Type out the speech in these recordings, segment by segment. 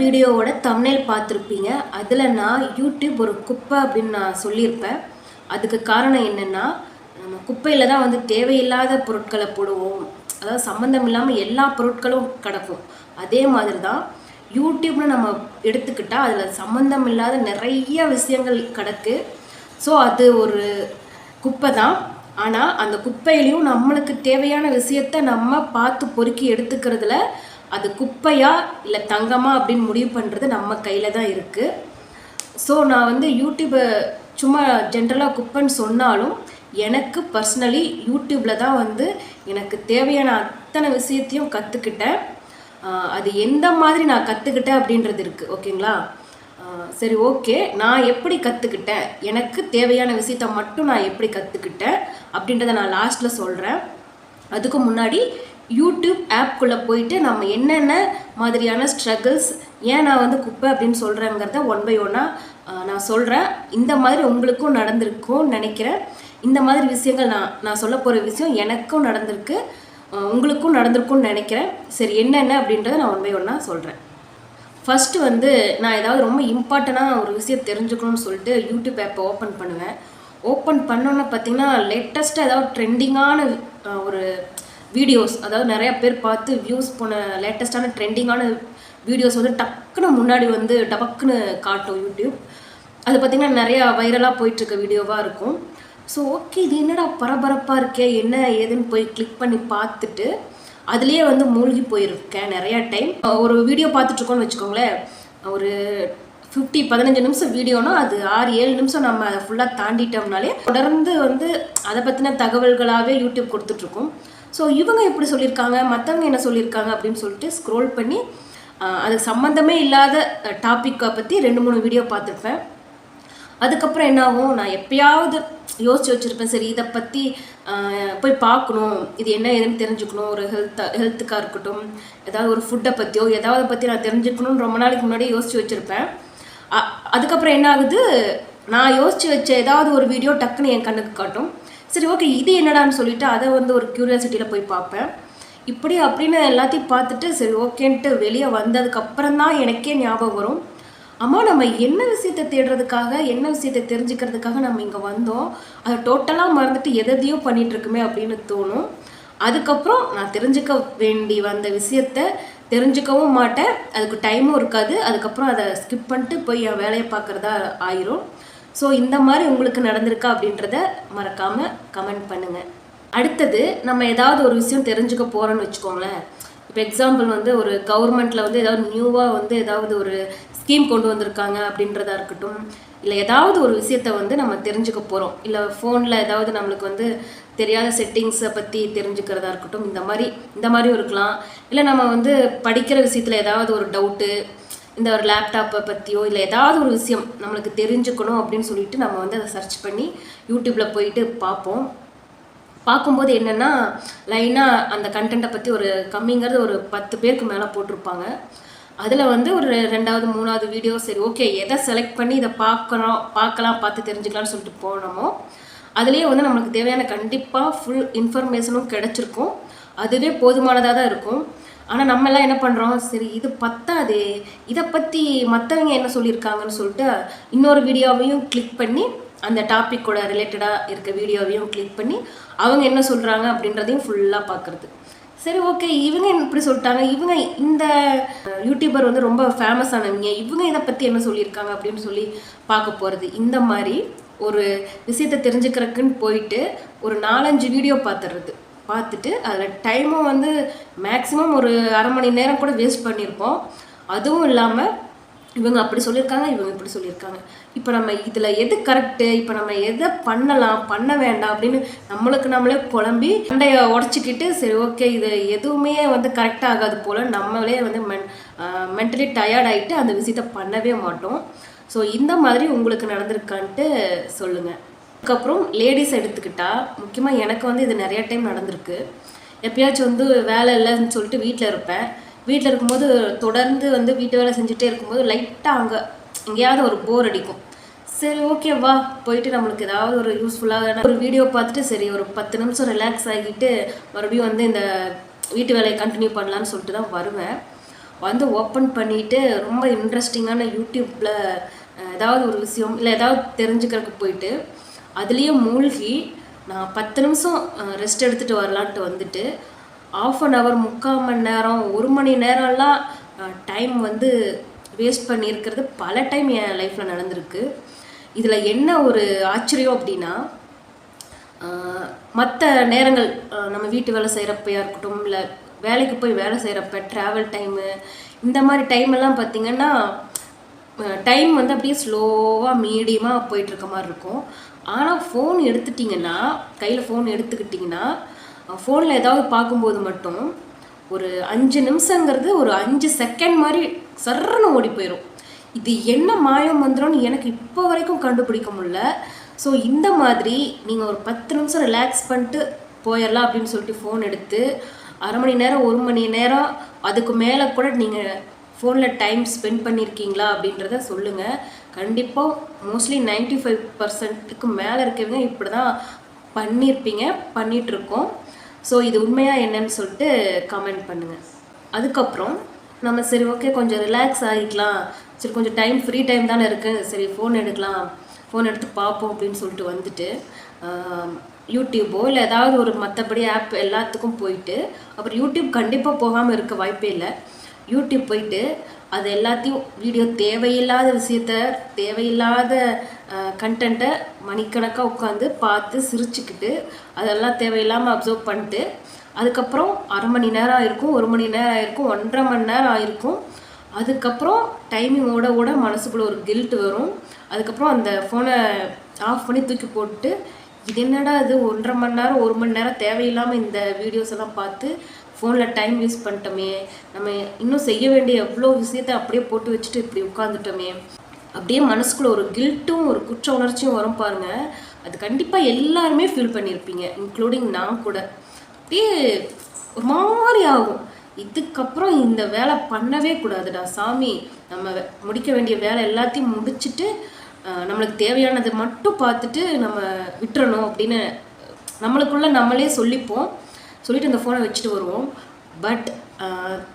வீடியோவோட தமிழில் பார்த்துருப்பீங்க. அதில் நான் யூடியூப் ஒரு குப்பை அப்படின்னு நான் சொல்லியிருப்பேன். அதுக்கு காரணம் என்னென்னா நம்ம குப்பையில் தான் வந்து தேவையில்லாத பொருட்களை போடுவோம். அதாவது சம்மந்தம் இல்லாமல் எல்லா பொருட்களும் கிடக்கும். அதே மாதிரி தான் யூடியூப்னு நம்ம எடுத்துக்கிட்டால் அதில் சம்மந்தம் இல்லாத நிறைய விஷயங்கள் கிடக்கு. ஸோ அது ஒரு குப்பை தான். ஆனால் அந்த குப்பையிலையும் நம்மளுக்கு தேவையான விஷயத்த நம்ம பார்த்து பொறுக்கி எடுத்துக்கிறதுல அது குப்பையா இல்லை தங்கமா அப்படின்னு முடிவு பண்ணுறது நம்ம கையில் தான் இருக்குது ஸோ நான் வந்து யூடியூப்பை சும்மா ஜென்ரலாக குப்பைன்னு சொன்னாலும் எனக்கு பர்சனலி யூடியூப்பில் தான் வந்து எனக்கு தேவையான அத்தனை விஷயத்தையும் கற்றுக்கிட்டேன் அது எந்த மாதிரி நான் கற்றுக்கிட்டேன் அப்படின்றது இருக்குது ஓகேங்களா? சரி ஓகே. நான் எப்படி கற்றுக்கிட்டேன் எனக்கு தேவையான விஷயத்த மட்டும் நான் எப்படி கற்றுக்கிட்டேன் அப்படின்றத நான் லாஸ்ட்டில் சொல்கிறேன் அதுக்கு முன்னாடி யூடியூப் ஆப்குள்ளே போயிட்டு நம்ம என்னென்ன மாதிரியான ஸ்ட்ரகிள்ஸ் ஏன் நான் வந்து குப்பை அப்படின்னு சொல்கிறேங்கிறத ஒன் பை ஒன்னாக நான் சொல்கிறேன் இந்த மாதிரி உங்களுக்கும் நடந்திருக்கும்னு நினைக்கிறேன். இந்த மாதிரி விஷயங்கள் நான் நான் சொல்ல போகிற விஷயம் எனக்கும் நடந்திருக்கு. உங்களுக்கும் நடந்திருக்கும்னு நினைக்கிறேன். சரி என்னென்ன அப்படின்றத நான் ஒன் பை ஒன்னாக சொல்கிறேன் ஃபஸ்ட்டு வந்து நான் ஏதாவது ரொம்ப இம்பார்ட்டண்ட்டாக ஒரு விஷயம் தெரிஞ்சுக்கணும்னு சொல்லிட்டு யூடியூப் ஆப்பை ஓப்பன் பண்ணுவேன். ஓப்பன் பண்ணோன்னே பார்த்தீங்கன்னா லேட்டஸ்ட்டாக ஏதாவது ட்ரெண்டிங்கான ஒரு வீடியோஸ் அதாவது நிறைய பேர் பார்த்து வியூஸ் போன லேட்டஸ்ட்டான ட்ரெண்டிங்கான வீடியோஸ் வந்து டக்குன்னு முன்னாடி வந்து டபக்குன்னு காட்டும் யூடியூப் அது பார்த்திங்கன்னா நிறையா வைரலாக போயிட்டுருக்க வீடியோவாக இருக்கும். ஸோ ஓகே இது என்னடா பரபரப்பாக இருக்கே என்ன ஏதுன்னு போய் கிளிக் பண்ணி பார்த்துட்டு அதுலேயே வந்து மூழ்கி போயிருக்கேன் நிறையா டைம் ஒரு வீடியோ பார்த்துட்ருக்கோன்னு வச்சுக்கோங்களேன். ஒரு ஃபிஃப்டி பதினஞ்சு நிமிஷம் வீடியோனா அது ஆறு ஏழு நிமிஷம் நம்ம அதை ஃபுல்லாக தாண்டிட்டோம்னாலே தொடர்ந்து வந்து அதை பற்றின தகவல்களாகவே யூடியூப் கொடுத்துட்ருக்கோம். ஸோ இவங்க எப்படி சொல்லியிருக்காங்க? மற்றவங்க என்ன சொல்லியிருக்காங்க? அப்படின்னு சொல்லிட்டு ஸ்க்ரோல் பண்ணி அது சம்மந்தமே இல்லாத டாப்பிக்கை பற்றி ரெண்டு மூணு வீடியோ பார்த்துருப்பேன். அதுக்கப்புறம் என்ன ஆகும்? நான் எப்பயாவது யோசிச்சு வச்சுருப்பேன். சரி இதை பற்றி போய் பார்க்கணும். இது என்ன ஏதுன்னு தெரிஞ்சுக்கணும். ஒரு ஹெல்த் ஹெல்த்துக்காக இருக்கட்டும். ஏதாவது ஒரு ஃபுட்டை பற்றியோ ஏதாவது பற்றி நான் தெரிஞ்சுக்கணும்னு ரொம்ப நாளைக்கு முன்னாடி யோசிச்சு வச்சுருப்பேன். அ- அதுக்கப்புறம் என்ன ஆகுது? நான் யோசிச்சு வச்ச ஏதாவது ஒரு வீடியோ டக்குன்னு என் கண்ணுக்கு காட்டும். சரி ஓகே இது என்னடான்னு சொல்லிவிட்டு அதை வந்து ஒரு க்யூரியாசிட்டியில் போய் பார்ப்பேன். இப்படி அப்படின்னு எல்லாத்தையும் பார்த்துட்டு சரி ஓகேன்ட்டு வெளியே வந்ததுக்கப்புறம் தான் எனக்கே ஞாபகம் வரும். அம்மா நம்ம என்ன விஷயத்தை தேடுறதுக்காக என்ன விஷயத்தை தெரிஞ்சுக்கிறதுக்காக நம்ம இங்கே வந்தோம்? அதை டோட்டலாக மறந்துட்டு எதையோ பண்ணிகிட்ருக்குமே அப்படின்னு தோணும். அதுக்கப்புறம் நான் தெரிஞ்சுக்க வேண்டி வந்த விஷயத்த தெரிஞ்சுக்கவும் மாட்டேன். அதுக்கு டைமும் இருக்காது. அதுக்கப்புறம் அதை ஸ்கிப் பண்ணிட்டு போய் என் வேலையை பார்க்குறதா ஆயிரும். ஸோ இந்த மாதிரி உங்களுக்கு நடந்திருக்கா அப்படின்றத மறக்காமல் கமெண்ட் பண்ணுங்கள் அடுத்தது நம்ம ஏதாவது ஒரு விஷயம் தெரிஞ்சுக்க போகிறோன்னு வச்சுக்கோங்களேன். இப்போ எக்ஸாம்பிள் வந்து ஒரு கவர்மெண்ட்டில் வந்து ஏதாவது நியூவாக வந்து ஏதாவது ஒரு ஸ்கீம் கொண்டு வந்திருக்காங்க அப்படின்றதா இருக்கட்டும் இல்லை ஏதாவது ஒரு விஷயத்த வந்து நம்ம தெரிஞ்சுக்க போகிறோம் இல்லை ஃபோனில் ஏதாவது நம்மளுக்கு வந்து தெரியாத செட்டிங்ஸை பற்றி தெரிஞ்சுக்கிறதா இருக்கட்டும் இந்த மாதிரி இந்த மாதிரியும் இருக்கலாம். இல்லை நம்ம வந்து படிக்கிற விஷயத்தில் ஏதாவது ஒரு டவுட்டு இந்த ஒரு லேப்டாப்பை பற்றியோ இல்லை ஏதாவது ஒரு விஷயம் நம்மளுக்கு தெரிஞ்சுக்கணும் அப்படின்னு சொல்லிட்டு நம்ம வந்து அதை சர்ச் பண்ணி யூடியூப்பில் போயிட்டு பார்ப்போம். பார்க்கும்போது என்னென்னா லைனாக அந்த கண்டென்ட்டை பற்றி ஒரு கம்மிங்கிறது ஒரு பத்து பேருக்கு மேலே போட்டிருப்பாங்க. அதில் வந்து ஒரு ரெண்டாவது மூணாவது வீடியோ சரி ஓகே எதை செலக்ட் பண்ணி இதை பார்க்கணும் பார்க்கலாம் பார்த்து தெரிஞ்சுக்கலாம்னு சொல்லிட்டு போனோமோ அதுலேயே வந்து நம்மளுக்கு தேவையான கண்டிப்பாக ஃபுல் இன்ஃபர்மேஷனும் கிடச்சிருக்கும். அதுவே போதுமானதாக தான் இருக்கும். ஆனால் நம்ம எல்லாம் என்ன பண்ணுறோம் சரி இது பத்தாது. இதை பற்றி மற்றவங்க என்ன சொல்லியிருக்காங்கன்னு சொல்லிட்டு இன்னொரு வீடியோவையும் கிளிக் பண்ணி அந்த டாப்பிக்கோட ரிலேட்டடாக இருக்க வீடியோவையும் கிளிக் பண்ணி அவங்க என்ன சொல்கிறாங்க அப்படின்றதையும் ஃபுல்லாக பார்க்குறது சரி ஓகே இவங்க இப்படி சொல்லிட்டாங்க. இவங்க இந்த யூடியூபர் வந்து ரொம்ப ஃபேமஸ் ஆனவங்க. இவங்க இதை பற்றி என்ன சொல்லியிருக்காங்க அப்படின்னு சொல்லி பார்க்க போகிறது இந்த மாதிரி ஒரு விஷயத்தை தெரிஞ்சுக்கிறதுக்குன்னு போயிட்டு ஒரு நாலஞ்சு வீடியோ பார்த்துறது பார்த்துட்டு அதில் டைமும் வந்து மேக்ஸிமம் ஒரு அரை மணி நேரம் கூட வேஸ்ட் பண்ணியிருப்போம் அதுவும் இல்லாமல் இவங்க அப்படி சொல்லியிருக்காங்க இவங்க இப்படி சொல்லியிருக்காங்க இப்போ நம்ம இதில் எது கரெக்டு இப்போ நம்ம எதை பண்ணலாம் பண்ண வேண்டாம் அப்படின்னு நம்மளுக்கு நம்மளே குழம்பி மண்டையை உடச்சிக்கிட்டு சரி ஓகே இது எதுவுமே வந்து கரெக்டாக ஆகாது போல் நம்மளே வந்து மென் மென்டலி டயர்ட் ஆகிட்டு அந்த விஷயத்த பண்ணவே மாட்டோம். ஸோ இந்த மாதிரி உங்களுக்கு நடந்திருக்கான்ட்டு சொல்லுங்கள் அதுக்கப்புறம் லேடிஸ் எடுத்துக்கிட்டா முக்கியமாக எனக்கு வந்து இது நிறைய டைம் நடந்திருக்கு. எப்பயாச்சும் வந்து வேலை இல்லைன்னு சொல்லிட்டு வீட்டில் இருப்பேன். வீட்டில் இருக்கும்போது தொடர்ந்து வந்து வீட்டு வேலை செஞ்சுட்டே இருக்கும்போது லைட்டாக அங்கே எங்கேயாவது ஒரு போர் அடிக்கும். சரி ஓகே வா போயிட்டு நம்மளுக்கு ஏதாவது ஒரு யூஸ்ஃபுல்லாக ஒரு வீடியோ பார்த்துட்டு சரி ஒரு பத்து நிமிஷம் ரிலாக்ஸ் ஆகிட்டு மறுபடியும் வந்து இந்த வீட்டு வேலையை கண்டினியூ பண்ணலான்னு சொல்லிட்டு தான் வருவேன். வந்து ஓப்பன் பண்ணிவிட்டு ரொம்ப இன்ட்ரெஸ்டிங்கான யூடியூப்பில் ஏதாவது ஒரு விஷயம் இல்லை ஏதாவது தெரிஞ்சுக்கிறதுக்கு போயிட்டு அதுலேயும் மூழ்கி நான் பத்து நிமிஷம் ரெஸ்ட் எடுத்துகிட்டு வரலான்ட்டு வந்துட்டு ஆஃப் அன் ஹவர் முக்கால் மணி நேரம் ஒரு மணி நேரம்லாம் டைம் வந்து வேஸ்ட் பண்ணியிருக்கிறது பல டைம் என் லைஃப்பில் நடந்திருக்கு. இதில் என்ன ஒரு ஆச்சரியம் அப்படின்னா மற்ற நேரங்கள் நம்ம வீட்டு வேலை செய்கிறப்பையாக இருக்கட்டும் இல்லை வேலைக்கு போய் வேலை செய்கிறப்ப ட்ராவல் டைமு இந்த மாதிரி டைம் எல்லாம் டைம் வந்து அப்படியே ஸ்லோவாக மீடியமாக போயிட்டுருக்க மாதிரி இருக்கும். ஆனால் ஃபோன் எடுத்துட்டிங்கன்னா கையில் ஃபோன் எடுத்துக்கிட்டிங்கன்னா ஃபோனில் ஏதாவது பார்க்கும்போது மட்டும் ஒரு அஞ்சு நிமிஷங்கிறது ஒரு அஞ்சு செகண்ட் மாதிரி சர்றன்னு ஓடி போயிடும் இது என்ன மாயம் மந்திரம்னு எனக்கு இப்போ வரைக்கும் கண்டுபிடிக்க முடில ஸோ இந்த மாதிரி நீங்கள் ஒரு பத்து நிமிஷம் ரிலாக்ஸ் பண்ணிட்டு போயிடலாம் அப்படின்னு சொல்லிட்டு ஃபோன் எடுத்து அரை மணி நேரம் ஒரு மணி நேரம் அதுக்கு மேலே கூட நீங்கள் ஃபோனில் டைம் ஸ்பெண்ட் பண்ணியிருக்கீங்களா அப்படின்றத சொல்லுங்கள் கண்டிப்பாக மோஸ்ட்லி 95% ஃபைவ் பர்சன்ட்டுக்கு மேலே இருக்கவங்க இப்படி தான் பண்ணியிருப்பீங்க பண்ணிகிட்ருக்கோம் ஸோ இது உண்மையாக என்னன்னு சொல்லிட்டு கமெண்ட் பண்ணுங்கள் அதுக்கப்புறம் நம்ம சரி ஓகே கொஞ்சம் ரிலாக்ஸ் ஆகிக்கலாம். சரி கொஞ்சம் டைம் ஃப்ரீ டைம் தானே இருக்குது சரி ஃபோன் எடுக்கலாம். ஃபோன் எடுத்து பார்ப்போம் அப்படின்னு சொல்லிட்டு வந்துட்டு யூடியூபோ இல்லை ஏதாவது ஒரு மற்றபடி ஆப் எல்லாத்துக்கும் போயிட்டு அப்புறம் யூடியூப் கண்டிப்பாக போகாமல் இருக்க வாய்ப்பே இல்லை. யூடியூப் போயிட்டு அது எல்லாத்தையும் வீடியோ தேவையில்லாத விஷயத்த தேவையில்லாத கண்டென்ட்டை மணிக்கணக்காக உட்காந்து பார்த்து சிரிச்சுக்கிட்டு அதெல்லாம் தேவையில்லாமல் அப்சர்வ் பண்ணிட்டு அதுக்கப்புறம் அரை மணி நேரம் ஆயிருக்கும் ஒரு மணி நேரம் ஆயிருக்கும் ஒன்றரை மணி நேரம் ஆயிருக்கும். அதுக்கப்புறம் டைமிங் ஓட ஓட ஒரு கில்ட் வரும். அதுக்கப்புறம் அந்த ஃபோனை ஆஃப் பண்ணி தூக்கி போட்டு இது என்னடா இது ஒன்றரை மணி நேரம் ஒரு மணி நேரம் தேவையில்லாமல் இந்த வீடியோஸ் எல்லாம் பார்த்து ஃபோனில் டைம் வேஸ்ட் பண்ணிட்டோமே. நம்ம இன்னும் செய்ய வேண்டிய எவ்வளோ விஷயத்த அப்படியே போட்டு வச்சுட்டு இப்படி உட்காந்துட்டோமே அப்படியே மனசுக்குள்ள ஒரு கில்ட்டும் ஒரு குற்ற உணர்ச்சியும் வரும் பாருங்க. அது கண்டிப்பாக எல்லாருமே ஃபீல் பண்ணியிருப்பீங்க இன்க்ளூடிங் நான் கூட. அப்படியே ஒரு மாதிரி ஆகும். இதுக்கப்புறம் இந்த வேலை பண்ணவே கூடாதுடா சாமி. நம்ம வே- முடிக்க வேண்டிய வேலை எல்லாத்தையும் முடிச்சுட்டு நம்மளுக்கு தேவையானதை மட்டும் பார்த்துட்டு நம்ம விட்டுறணும் அப்படின்னு நம்மளுக்குள்ள நம்மளே சொல்லிப்போம். சொல்லிட்டு அந்த ஃபோனை வச்சுட்டு வருவோம். பட்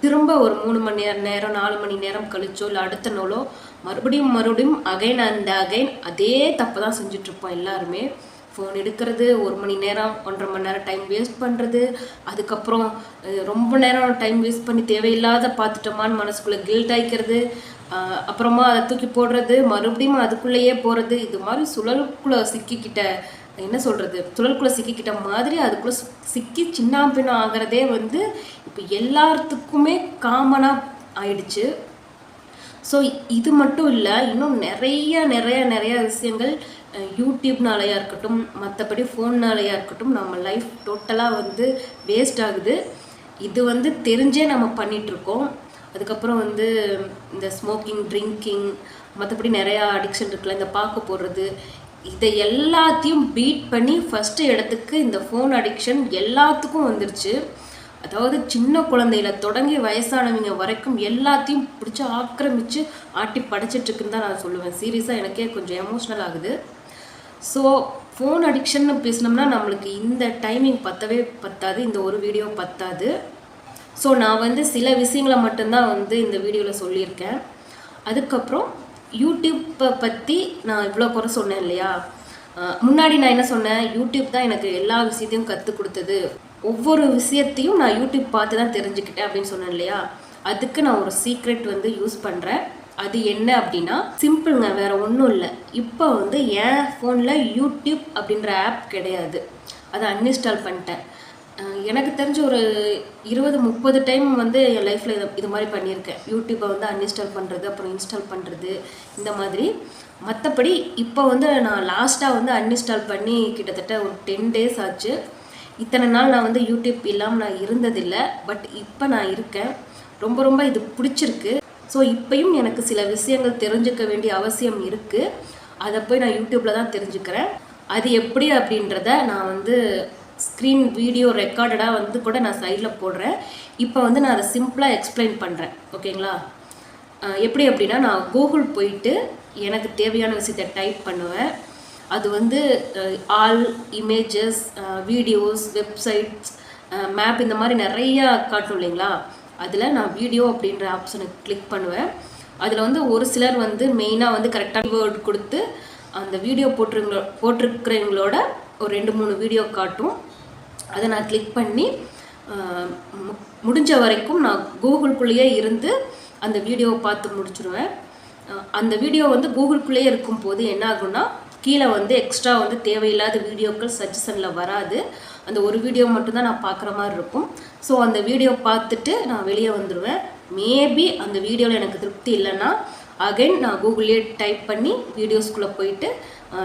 திரும்ப ஒரு மூணு மணி நேரம் நேரம் நாலு மணி நேரம் கழிச்சோ இல்லை அடுத்த நாளோ மறுபடியும் மறுபடியும் அகைன் அண்ட் அகைன் அதே தப்பு தான் செஞ்சுட்ருப்போம் எல்லாருமே. ஃபோன் எடுக்கிறது ஒரு மணி நேரம் ஒன்றரை மணி நேரம் டைம் வேஸ்ட் பண்ணுறது அதுக்கப்புறம் ரொம்ப நேரம் டைம் வேஸ்ட் பண்ணி தேவையில்லாத பார்த்துட்டோமான்னு மனசுக்குள்ளே கில்ட் ஆயிக்கிறது அப்புறமா அதை தூக்கி போடுறது மறுபடியும் அதுக்குள்ளேயே போகிறது இது மாதிரி சுழலுக்குள்ளே சிக்கிக்கிட்ட என்ன சொல்கிறது சுழலுக்குள்ளே சிக்கிக்கிட்ட மாதிரி அதுக்குள்ளே சிக்கி சின்னாம்பின்னம் ஆகிறதே வந்து இப்போ எல்லாத்துக்குமே காமனாக ஆயிடுச்சு. ஸோ இது மட்டும் இல்லை இன்னும் நிறைய நிறைய நிறைய விஷயங்கள் அஹ், யூடியூப்னாலயா இருக்கட்டும் மற்றபடி ஃபோன்னாலையாக இருக்கட்டும் நம்ம லைஃப் டோட்டலாக வந்து வேஸ்ட் ஆகுது. இது வந்து தெரிஞ்சே நம்ம பண்ணிகிட்ருக்கோம் அதுக்கப்புறம் வந்து இந்த ஸ்மோக்கிங் ட்ரிங்கிங் மற்றபடி நிறையா அடிக்ஷன் இருக்குல்ல இந்த பார்க்க போடுறது இதை எல்லாத்தையும் பீட் பண்ணி ஃபஸ்ட்டு இடத்துக்கு இந்த ஃபோன் அடிக்ஷன் எல்லாத்துக்கும் வந்துருச்சு. அதாவது சின்ன குழந்தையில தொடங்கி வயசானவங்க வரைக்கும் எல்லாத்தையும் பிடிச்சி ஆக்கிரமிச்சு ஆட்டி படிச்சிட்டுருக்குன்னு தான் நான் சொல்லுவேன். சீரியஸாக எனக்கே கொஞ்சம் எமோஷ்னல் ஆகுது. ஸோ ஃபோன் அடிக்ஷன்னு பேசினோம்னா நம்மளுக்கு இந்த டைமிங் பத்தவே பத்தாது இந்த ஒரு வீடியோ பத்தாது. ஸோ நான் வந்து சில விஷயங்களை மட்டும்தான் வந்து இந்த வீடியோவில் சொல்லியிருக்கேன். அதுக்கப்புறம் யூடியூப்பை பற்றி நான் இவ்வளோ குறை சொன்னேன் இல்லையா? முன்னாடி நான் என்ன சொன்னேன்? யூடியூப் தான் எனக்கு எல்லா விஷயத்தையும் கற்றுக் கொடுத்தது. ஒவ்வொரு விஷயத்தையும் நான் யூடியூப் பார்த்து தான் தெரிஞ்சுக்கிட்டேன் அப்படின்னு சொன்னேன் இல்லையா? அதுக்கு நான் ஒரு சீக்ரெட் வந்து யூஸ் பண்ணுறேன் அது என்ன அப்படின்னா சிம்பிளுங்க வேறு ஒன்றும் இல்லை. இப்போ வந்து என் ஃபோனில் யூடியூப் அப்படின்ற ஆப் கிடையாது. அதை அன்இன்ஸ்டால் பண்ணிட்டேன். எனக்கு தெரிஞ்ச ஒரு இருபது முப்பது டைம் வந்து என் லைஃப்பில் இது இது மாதிரி பண்ணியிருக்கேன். யூடியூப்பை வந்து அன்இன்ஸ்டால் பண்ணுறது அப்புறம் இன்ஸ்டால் பண்ணுறது இந்த மாதிரி. மற்றபடி இப்போ வந்து நான் லாஸ்ட்டாக வந்து அன்இன்ஸ்டால் பண்ணி கிட்டத்தட்ட ஒரு டென் டேஸ் ஆச்சு. இத்தனை நாள் நான் வந்து யூடியூப் இல்லாமல் நான் இருந்ததில்லை பட் இப்போ நான் இருக்கேன். ரொம்ப ரொம்ப இது பிடிச்சிருக்கு. ஸோ இப்பையும் எனக்கு சில விஷயங்கள் தெரிஞ்சுக்க வேண்டிய அவசியம் இருக்குது அதை போய் நான் யூடியூப்பில் தான் தெரிஞ்சுக்கிறேன். அது எப்படி அப்படின்றத நான் வந்து ஸ்க்ரீன் வீடியோ ரெக்கார்டடாக வந்து கூட நான் சைடில் போடுறேன். இப்போ வந்து நான் அதை சிம்பிளாக எக்ஸ்பிளைன் பண்ணுறேன் ஓகேங்களா? எப்படி அப்படின்னா நான் கூகுள் போயிட்டு எனக்கு தேவையான விஷயத்தை டைப் பண்ணுவேன். அது வந்து all images videos websites map இந்த மாதிரி நிறையா காட்டும் இல்லைங்களா? அதில் நான் வீடியோ அப்படின்ற ஆப்ஷனை கிளிக் பண்ணுவேன். அதில் வந்து ஒரு சிலர் வந்து மெயினாக வந்து கரெக்டாக வேர்ட் கொடுத்து அந்த வீடியோ போட்டிருங்க போட்டிருக்கிறவங்களோட ஒரு ரெண்டு மூணு வீடியோ காட்டும். அதை நான் கிளிக் பண்ணி மு- முடிஞ்ச வரைக்கும் நான் கூகுள்குள்ளேயே இருந்து அந்த வீடியோவை பார்த்து முடிச்சிடுவேன் அந்த வீடியோ வந்து கூகுள்குள்ளேயே இருக்கும்போது என்ன ஆகும்னா கீழே வந்து எக்ஸ்ட்ரா வந்து தேவையில்லாத வீடியோக்கள் சஜஷனில் வராது. அந்த ஒரு வீடியோ மட்டும்தான் நான் பார்க்குற மாதிரி இருக்கும். ஸோ அந்த வீடியோ பார்த்துட்டு நான் வெளியே வந்துடுவேன் மேபி அந்த வீடியோவில் எனக்கு திருப்தி இல்லைன்னா அகைன் நான் கூகுள்லேயே டைப் பண்ணி வீடியோஸ்குள்ளே போயிட்டு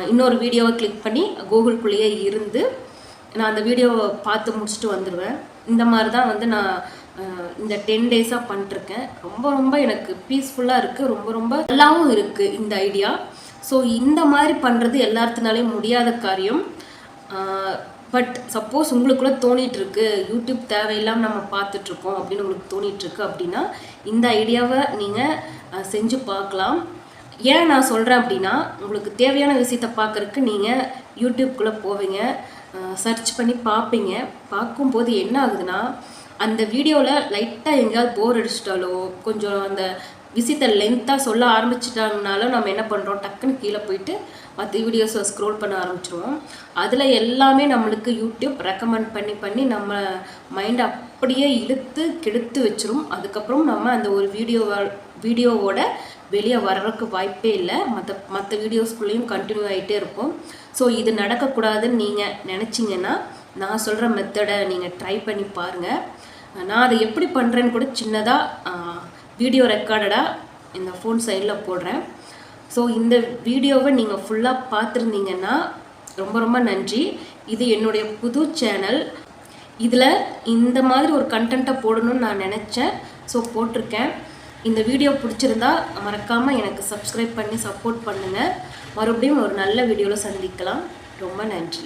இன்னொரு வீடியோவை கிளிக் பண்ணி கூகுள்குள்ளேயே இருந்து நான் அந்த வீடியோவை பார்த்து முடிச்சுட்டு வந்துடுவேன் இந்த மாதிரி தான் வந்து நான் இந்த டென் டேஸாக பண்ணிட்டுருக்கேன் ரொம்ப ரொம்ப எனக்கு பீஸ்ஃபுல்லாக இருக்குது ரொம்ப ரொம்ப நல்லாவும் இருக்குது இந்த ஐடியா ஸோ இந்த மாதிரி பண்ணுறது எல்லாத்துனாலையும் முடியாத காரியம். பட் சப்போஸ் உங்களுக்குள்ள தோணிட்டு இருக்கு யூடியூப் தேவையில்லாமல் நம்ம பார்த்துட்ருக்கோம் அப்படின்னு உங்களுக்கு தோணிட்டு இருக்கு அப்படின்னா இந்த ஐடியாவை நீங்கள் செஞ்சு பார்க்கலாம். ஏன் நான் சொல்கிறேன் அப்படின்னா உங்களுக்கு தேவையான விஷயத்த பார்க்கறதுக்கு நீங்கள் யூடியூப்குள்ளே போவீங்க. சர்ச் பண்ணி பார்ப்பீங்க. பார்க்கும்போது என்ன ஆகுதுன்னா அந்த வீடியோவில் லைட்டாக எங்கேயாவது போர் அடிச்சிட்டாலோ கொஞ்சம் அந்த விசித்தை லென்த்தாக சொல்ல ஆரம்பிச்சிட்டாங்கனாலும் நம்ம என்ன பண்ணுறோம் டக்குன்னு கீழே போயிட்டு மற்ற வீடியோஸை ஸ்க்ரோல் பண்ண ஆரம்பிச்சிருவோம். அதில் எல்லாமே நம்மளுக்கு யூடியூப் ரெக்கமெண்ட் பண்ணி பண்ணி நம்ம மைண்டை அப்படியே இழுத்து கெடுத்து வச்சிரும். அதுக்கப்புறம் நம்ம அந்த ஒரு வீடியோவை வீடியோவோட வெளியே வர்றதுக்கு வாய்ப்பே இல்லை. மற்ற மற்ற வீடியோஸ்குள்ளேயும் கண்டினியூ ஆகிட்டே இருக்கும் ஸோ இது நடக்கக்கூடாதுன்னு நீங்கள் நினச்சிங்கன்னா நான் சொல்கிற மெத்தடை நீங்கள் ட்ரை பண்ணி பாருங்கள் நான் அதை எப்படி பண்ணுறேன்னு கூட சின்னதாக வீடியோ ரெக்கார்டடாக இந்த ஃபோன் சைடில் போடுறேன். ஸோ இந்த வீடியோவை நீங்கள் ஃபுல்லாக பார்த்துருந்தீங்கன்னா ரொம்ப ரொம்ப நன்றி. இது என்னுடைய புது சேனல் இதில் இந்த மாதிரி ஒரு கண்டென்ட்டை போடணும்னு நான் நினச்சேன். ஸோ போட்டிருக்கேன். இந்த வீடியோ பிடிச்சிருந்தா மறக்காமல் எனக்கு சப்ஸ்கிரைப் பண்ணி சப்போர்ட் பண்ணுங்கள் மறுபடியும் ஒரு நல்ல வீடியோவில் சந்திக்கலாம். ரொம்ப நன்றி.